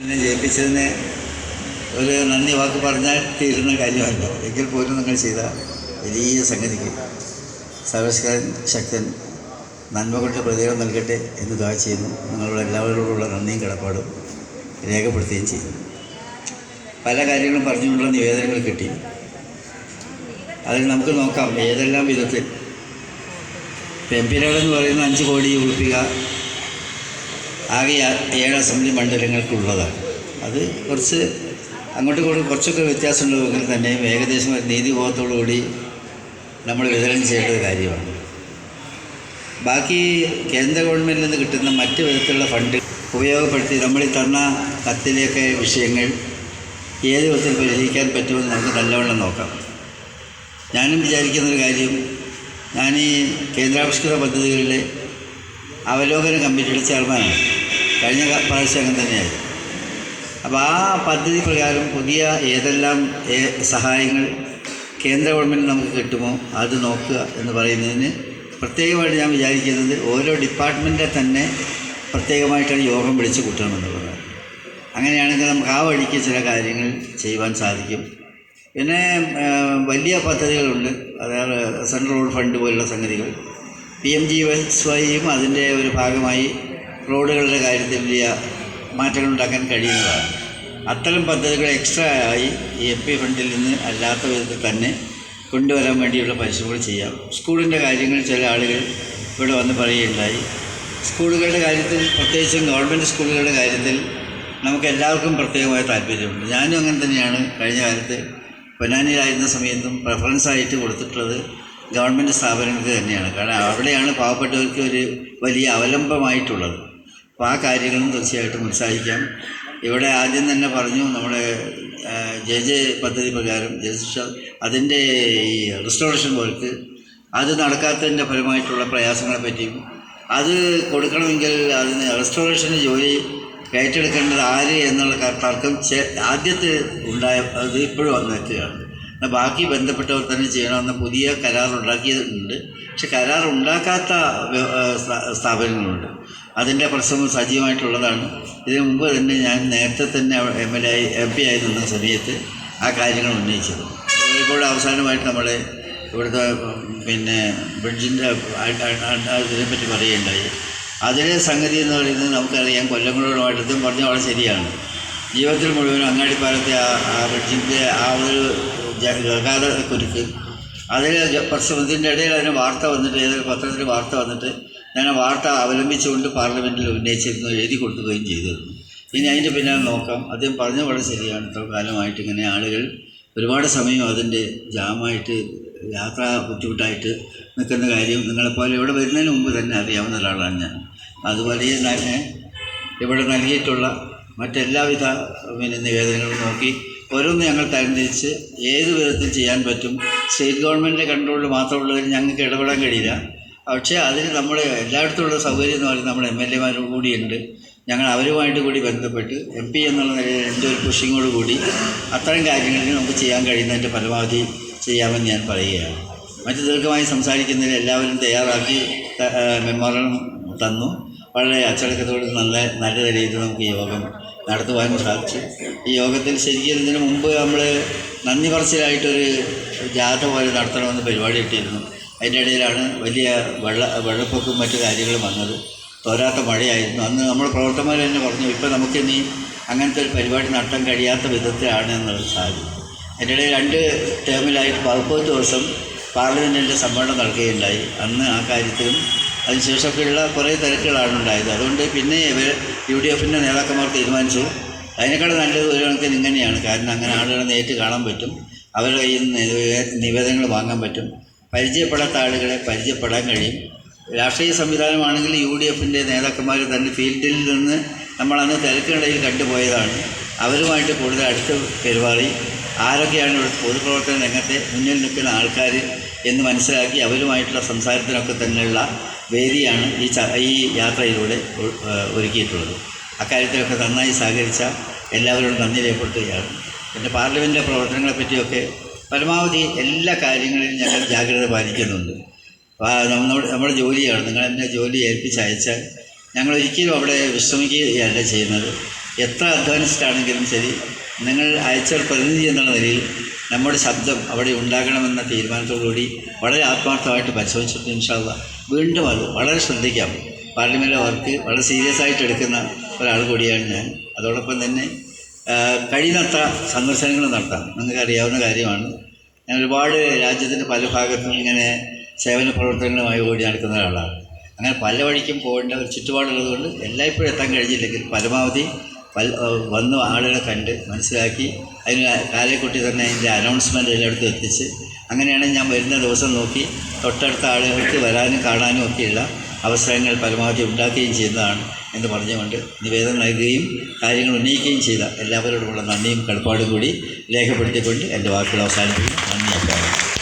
എന്നെ ജയിപ്പിച്ചതിന് ഒരു നന്ദി വാക്ക് പറഞ്ഞാൽ തീരുന്ന കാര്യമല്ല. എങ്കിൽ പോലും നിങ്ങൾ ചെയ്ത വലിയ സംഗതിക്ക് സർവസ്കാരൻ ശക്തൻ നന്മകളുടെ പ്രതികരണം നൽകട്ടെ എന്ന് ദാ ചെയ്യുന്നു. നിങ്ങളുടെ എല്ലാവരോടുള്ള നന്ദിയും കടപ്പാടും രേഖപ്പെടുത്തുകയും ചെയ്യുന്നു. പല കാര്യങ്ങളും പറഞ്ഞുകൊണ്ടുള്ള നിവേദനങ്ങൾ കിട്ടി. അതിൽ നമുക്ക് നോക്കാം. ഏതെല്ലാം വിധത്തിൽ? എം പികളെന്ന് പറയുന്ന അഞ്ച് കോടി ഉൾപ്പിക ആകെ ഏഴ് അസംബ്ലി മണ്ഡലങ്ങൾക്കുള്ളതാണ്. അത് കുറച്ച് അങ്ങോട്ടും ഇങ്ങോട്ടും കുറച്ചൊക്കെ വ്യത്യാസമുള്ളതെങ്കിൽ തന്നെയും ഏകദേശം ഒരു നീതിബോധത്തോടു കൂടി നമ്മൾ വിതരണം ചെയ്യേണ്ട ഒരു കാര്യമാണ്. ബാക്കി കേന്ദ്ര ഗവൺമെന്റിൽ നിന്ന് കിട്ടുന്ന മറ്റ് വിധത്തിലുള്ള ഫണ്ട് ഉപയോഗപ്പെടുത്തി നമ്മൾ ഈ തന്ന കത്തിലെയൊക്കെ വിഷയങ്ങൾ ഏത് വിധത്തിൽ പരിഹരിക്കാൻ പറ്റുമെന്ന് നമുക്ക് നല്ലവണ്ണം നോക്കാം. ഞാനും വിചാരിക്കുന്നൊരു കാര്യം ഞാൻ ഈ കേന്ദ്രാവിഷ്കൃത പദ്ധതികളിലെ അവലോകന കമ്മിറ്റിയുടെ ചെയർമാനാണ്. കഴിഞ്ഞ പ്രാവശ്യം അങ്ങനെ തന്നെയായിരുന്നു അപ്പോൾ ആ പദ്ധതി പ്രകാരം പുതിയ ഏതെല്ലാം സഹായങ്ങൾ കേന്ദ്ര ഗവൺമെന്റ് നമുക്ക് കിട്ടുമോ അത് നോക്കുക എന്ന് പറയുന്നതിന് പ്രത്യേകമായിട്ട് ഞാൻ വിചാരിക്കുന്നത് ഓരോ ഡിപ്പാർട്ട്മെന്റിനെ തന്നെ പ്രത്യേകമായിട്ടൊരു യോഗം വിളിച്ച് കൂട്ടണമെന്നുള്ളത് അങ്ങനെയാണെങ്കിൽ നമുക്ക് ആ വഴിക്ക് ചില കാര്യങ്ങൾ ചെയ്യുവാൻ സാധിക്കും. പിന്നെ വലിയ പദ്ധതികളുണ്ട്. അതായത് സെൻട്രൽ റോഡ് ഫണ്ട് പോലുള്ള സംഗതികൾ. പി എം ജി വൈ അതിന്റെ ഒരു ഭാഗമായി റോഡുകളുടെ കാര്യത്തിൽ വലിയ മാറ്റങ്ങൾ ഉണ്ടാക്കാൻ കഴിയുന്നതാണ്. അത്തരം പദ്ധതികൾ എക്സ്ട്രാ ആയി ഈ എം പി ഫണ്ടിൽ നിന്ന് അല്ലാത്ത വിധത്തിൽ തന്നെ കൊണ്ടുവരാൻ വേണ്ടിയുള്ള പരിശ്രമങ്ങൾ ചെയ്യാം. സ്കൂളിന്റെ കാര്യങ്ങൾ ചില ആളുകൾ ഇവിടെ വന്ന് പറയുകയുണ്ടായി. സ്കൂളുകളുടെ കാര്യത്തിൽ പ്രത്യേകിച്ചും ഗവൺമെന്റ് സ്കൂളുകളുടെ കാര്യത്തിൽ നമുക്ക് എല്ലാവർക്കും പ്രത്യേകമായ താല്പര്യമുണ്ട്. ഞാനും അങ്ങനെ തന്നെയാണ് കഴിഞ്ഞ കാലത്ത് പൊന്നാനിയിലായിരുന്ന സമയത്തും പ്രിഫറൻസ് ആയിട്ട് കൊടുത്തിട്ടുള്ളത് ഗവൺമെന്റ് സ്ഥാപനങ്ങൾക്ക് തന്നെയാണ്. കാരണം അവിടെയാണ് പാവപ്പെട്ടവർക്ക് ഒരു വലിയ അവലംബമായിട്ടുള്ളത്. അപ്പോൾ ആ കാര്യങ്ങളും തീർച്ചയായിട്ടും ഉത്സാഹിക്കാം. ഇവിടെ ആദ്യം തന്നെ പറഞ്ഞു നമ്മുടെ ജെ ജെ പദ്ധതി പ്രകാരം ജയശിക്ഷ അതിന്റെ ഈ റിസ്റ്റോറേഷൻ വർക്ക് അത് നടക്കാത്തതിന്റെ ഫലമായിട്ടുള്ള പ്രയാസങ്ങളെ പറ്റിയും അത് കൊടുക്കണമെങ്കിൽ അതിന് റെസ്റ്റോറേഷന് ജോലി ഏറ്റെടുക്കേണ്ടത് ആര് എന്നുള്ള തർക്കം ആദ്യത്തെ ഉണ്ടായ അത് ഇപ്പോഴും വന്നെത്തുകയാണ്. ബാക്കി ബന്ധപ്പെട്ടവർ തന്നെ ചെയ്യണമെന്ന പുതിയ കരാർ ഉണ്ടാക്കിയിട്ടുണ്ട് പക്ഷെ കരാർ ഉണ്ടാക്കാത്ത സ്ഥാപനങ്ങളുണ്ട്. അതിന്റെ പ്രശ്നം സജീവമായിട്ടുള്ളതാണ്. ഇതിനു മുമ്പ് തന്നെ ഞാൻ നേരത്തെ തന്നെ M L A M P ആയി നിന്ന സമയത്ത് ആ കാര്യങ്ങൾ ഉന്നയിച്ചത്. ഇപ്പോൾ അവസാനമായിട്ട് നമ്മൾ ഇവിടുത്തെ പിന്നെ ബ്രിഡ്ജിന്റെ ഇതിനെപ്പറ്റി പറയുകയുണ്ടായി. അതിലെ സംഗതി എന്ന് പറയുന്നത് നമുക്കറിയാം കൊല്ലങ്ങളോടുമായിട്ടും പറഞ്ഞ വളരെ ശരിയാണ്. ജീവിതത്തിൽ മുഴുവൻ അങ്ങാടിപ്പാലത്തെ ആ ബ്രിഡ്ജിന്റെ ആ ഒരു ഗതാഗത കുരുക്ക് അതിൽ പ്രശ്നത്തിന്റെ ഇടയിൽ അതിന് വാർത്ത വന്നിട്ട് ഏതൊരു പത്രത്തിൽ വാർത്ത വന്നിട്ട് ഞാൻ വാർത്ത അവലംബിച്ചുകൊണ്ട് പാർലമെന്റിൽ ഉന്നയിച്ചിരുന്നു എഴുതി കൊടുക്കുകയും ചെയ്തിരുന്നു ഇനി അതിന്റെ പിന്നാലെ നോക്കാം. അദ്ദേഹം പറഞ്ഞ വളരെ ശരിയാണ്. ഇത്ര കാലമായിട്ട് ഇങ്ങനെ ആളുകൾ ഒരുപാട് സമയം അതിന്റെ ജാമായിട്ട് യാത്ര ബുദ്ധിമുട്ടായിട്ട് നിൽക്കുന്ന കാര്യം നിങ്ങളെപ്പോലെ ഇവിടെ വരുന്നതിന് മുമ്പ് തന്നെ അറിയാവുന്ന ഒരാളാണ് ഞാൻ. അതുപോലെ തന്നെ ഇവിടെ നൽകിയിട്ടുള്ള മറ്റെല്ലാവിധ പിന്നെ നിവേദനങ്ങളും നോക്കി ഓരോന്ന് ഞങ്ങൾ തരംതിരിച്ച് ഏത് വിധത്തിൽ ചെയ്യാൻ പറ്റും? സ്റ്റേറ്റ് ഗവൺമെന്റിന്റെ കൺട്രോളിൽ മാത്രമുള്ളതിൽ ഞങ്ങൾക്ക് ഇടപെടാൻ കഴിയില്ല. പക്ഷേ അതിന് നമ്മൾ എല്ലായിടത്തുമുള്ള സൗകര്യം എന്ന് പറയുന്നത് നമ്മുടെ എം എൽ എമാരോട് കൂടിയുണ്ട്. ഞങ്ങൾ അവരുമായിട്ട് കൂടി ബന്ധപ്പെട്ട് എം പി എന്നുള്ള നിലയിൽ എന്റെ ഒരു പുഷിങ്ങോട് കൂടി അത്തരം കാര്യങ്ങളിൽ നമുക്ക് ചെയ്യാൻ കഴിയുന്നതിന്റെ പരമാവധി ചെയ്യാമെന്ന് ഞാൻ പറയുകയാണ്. മറ്റു ദീർഘമായി സംസാരിക്കുന്നതിന് എല്ലാവരും തയ്യാറാക്കി മെമ്മോറം തന്നു. വളരെ അച്ചടക്കത്തോട് നല്ല നല്ല രീതിയിൽ നമുക്ക് യോഗം നടത്തുവാനും സാധിച്ചു. ഈ യോഗത്തിൽ ശരിക്കും ഇതിനു മുമ്പ് നമ്മൾ നന്ദി പറച്ചിലായിട്ടൊരു ജാഥ പോലെ നടത്തണമെന്ന് പരിപാടി ഇട്ടിരുന്നു. അതിന്റെ ഇടയിലാണ് വലിയ വെള്ള വെള്ളപ്പൊക്കും മറ്റു കാര്യങ്ങളും വന്നത്. തോരാത്ത മഴയായിരുന്നു. അന്ന് നമ്മൾ പ്രവർത്തകന്മാർ തന്നെ പറഞ്ഞു ഇപ്പം നമുക്കിനി അങ്ങനത്തെ ഒരു പരിപാടി നടത്താൻ കഴിയാത്ത വിധത്തിലാണ് എന്നുള്ള സാധ്യത അതിന്റെ ഇടയിൽ രണ്ട് ടേമിലായിട്ട് പതിപ്പത് ദിവസം പാർലമെന്റിന്റെ സമ്മേളനം നടക്കുകയുണ്ടായി. അന്ന് ആ കാര്യത്തിലും അതിനുശേഷമൊക്കെയുള്ള കുറേ തിരക്കുകളാണ് ഉണ്ടായത്. അതുകൊണ്ട് പിന്നെ ഇവർ യു ഡി എഫിന്റെ നേതാക്കന്മാർ തീരുമാനിച്ചു. അതിനേക്കാൾ നല്ലത് ഒരു കണക്കിന് ഇങ്ങനെയാണ്. കാരണം അങ്ങനെ ആളുകളെ നേരിട്ട് കാണാൻ പറ്റും. അവരുടെ കയ്യിൽ നിന്ന് നിവേദനങ്ങൾ വാങ്ങാൻ പറ്റും. പരിചയപ്പെടാത്ത ആളുകളെ പരിചയപ്പെടാൻ കഴിയും. രാഷ്ട്രീയ സംവിധാനമാണെങ്കിൽ യു ഡി എഫിന്റെ നേതാക്കന്മാർ തന്നെ ഫീൽഡിൽ നിന്ന് നമ്മളന്ന് തിരക്കിനിടയിൽ കണ്ടുപോയതാണ്. അവരുമായിട്ട് കൂടുതൽ അടുത്ത് പെരുമാറി. ആരൊക്കെയാണ് ഇവിടെ പൊതുപ്രവർത്തന രംഗത്തെ മുന്നിൽ നിൽക്കുന്ന ആൾക്കാർ എന്ന് മനസ്സിലാക്കി അവരുമായിട്ടുള്ള സംസാരത്തിനൊക്കെ തന്നെയുള്ള വേദിയാണ് ഈ ഈ യാത്രയിലൂടെ ഒരുക്കിയിട്ടുള്ളത്. അക്കാര്യത്തിലൊക്കെ നന്നായി സഹകരിച്ച എല്ലാവരോടും നന്ദി രേഖപ്പെടുത്തുകയാണ്. പിന്നെ പാർലമെന്റിലെ പ്രവർത്തനങ്ങളെ പറ്റിയൊക്കെ പരമാവധി എല്ലാ കാര്യങ്ങളിലും ഞങ്ങൾ ജാഗ്രത പാലിക്കുന്നുണ്ട്. നമ്മുടെ നമ്മുടെ ജോലിയാണ്. നിങ്ങൾ എന്നെ ജോലി ഏൽപ്പിച്ച് അയച്ചാൽ ഞങ്ങൾ ഒരിക്കലും അവിടെ വിശ്രമിക്കുകയല്ല ചെയ്യുന്നത്. എത്ര അഡ്വാൻസ്ഡ് ആണെങ്കിലും ശരി നിങ്ങൾ അയച്ച ഒരു പ്രതിനിധി എന്നുള്ള നിലയിൽ നമ്മുടെ ശബ്ദം അവിടെ ഉണ്ടാകണമെന്ന തീരുമാനത്തോടുകൂടി വളരെ ആത്മാർത്ഥമായിട്ട് പരിശോധിച്ചിട്ട് ഇൻഷാല്ല വീണ്ടും അത് വളരെ ശ്രദ്ധിക്കാം. പാർലമെന്റിലെ വർക്ക് വളരെ സീരിയസ് ആയിട്ട് എടുക്കുന്ന ഒരാൾ കൂടിയാണ് ഞാൻ. അതോടൊപ്പം തന്നെ കഴിയുന്നത്ര സന്ദർശനങ്ങൾ നടത്താം. നിങ്ങൾക്ക് അറിയാവുന്ന കാര്യമാണ്. ഞാൻ ഒരുപാട് രാജ്യത്തിന്റെ പല ഭാഗത്തും ഇങ്ങനെ സേവന പ്രവർത്തനങ്ങളുമായി ഓടി നടക്കുന്ന ഒരാളാണ്. അങ്ങനെ പല വഴിക്കും പോകേണ്ട ഒരു ചുറ്റുപാടുള്ളത് കൊണ്ട് എല്ലായ്പ്പോഴും എത്താൻ കഴിഞ്ഞില്ലെങ്കിൽ പരമാവധി പല വന്ന് ആളുകളെ കണ്ട് മനസ്സിലാക്കി അതിന് കാലേക്കുട്ടി തന്നെ അതിന്റെ അനൗൺസ്മെന്റ് എല്ലായിടത്തും എത്തിച്ച് അങ്ങനെയാണ് ഞാൻ വരുന്ന ദിവസം നോക്കി തൊട്ടടുത്ത ആളുകൾക്ക് വരാനും കാണാനും ഒക്കെയുള്ള അവസരങ്ങൾ പരമാവധി ഉണ്ടാക്കുകയും ചെയ്യുന്നതാണ് എന്ന് പറഞ്ഞുകൊണ്ട് നിവേദനം നൽകുകയും കാര്യങ്ങൾ ഉന്നയിക്കുകയും ചെയ്ത എല്ലാവരോടുമുള്ള നന്ദിയും കടപ്പാടും കൂടി രേഖപ്പെടുത്തിക്കൊണ്ട് എന്റെ വാക്കുകൾ അവസാനിപ്പിക്കുന്നു. നന്ദി അഭിപ്രായം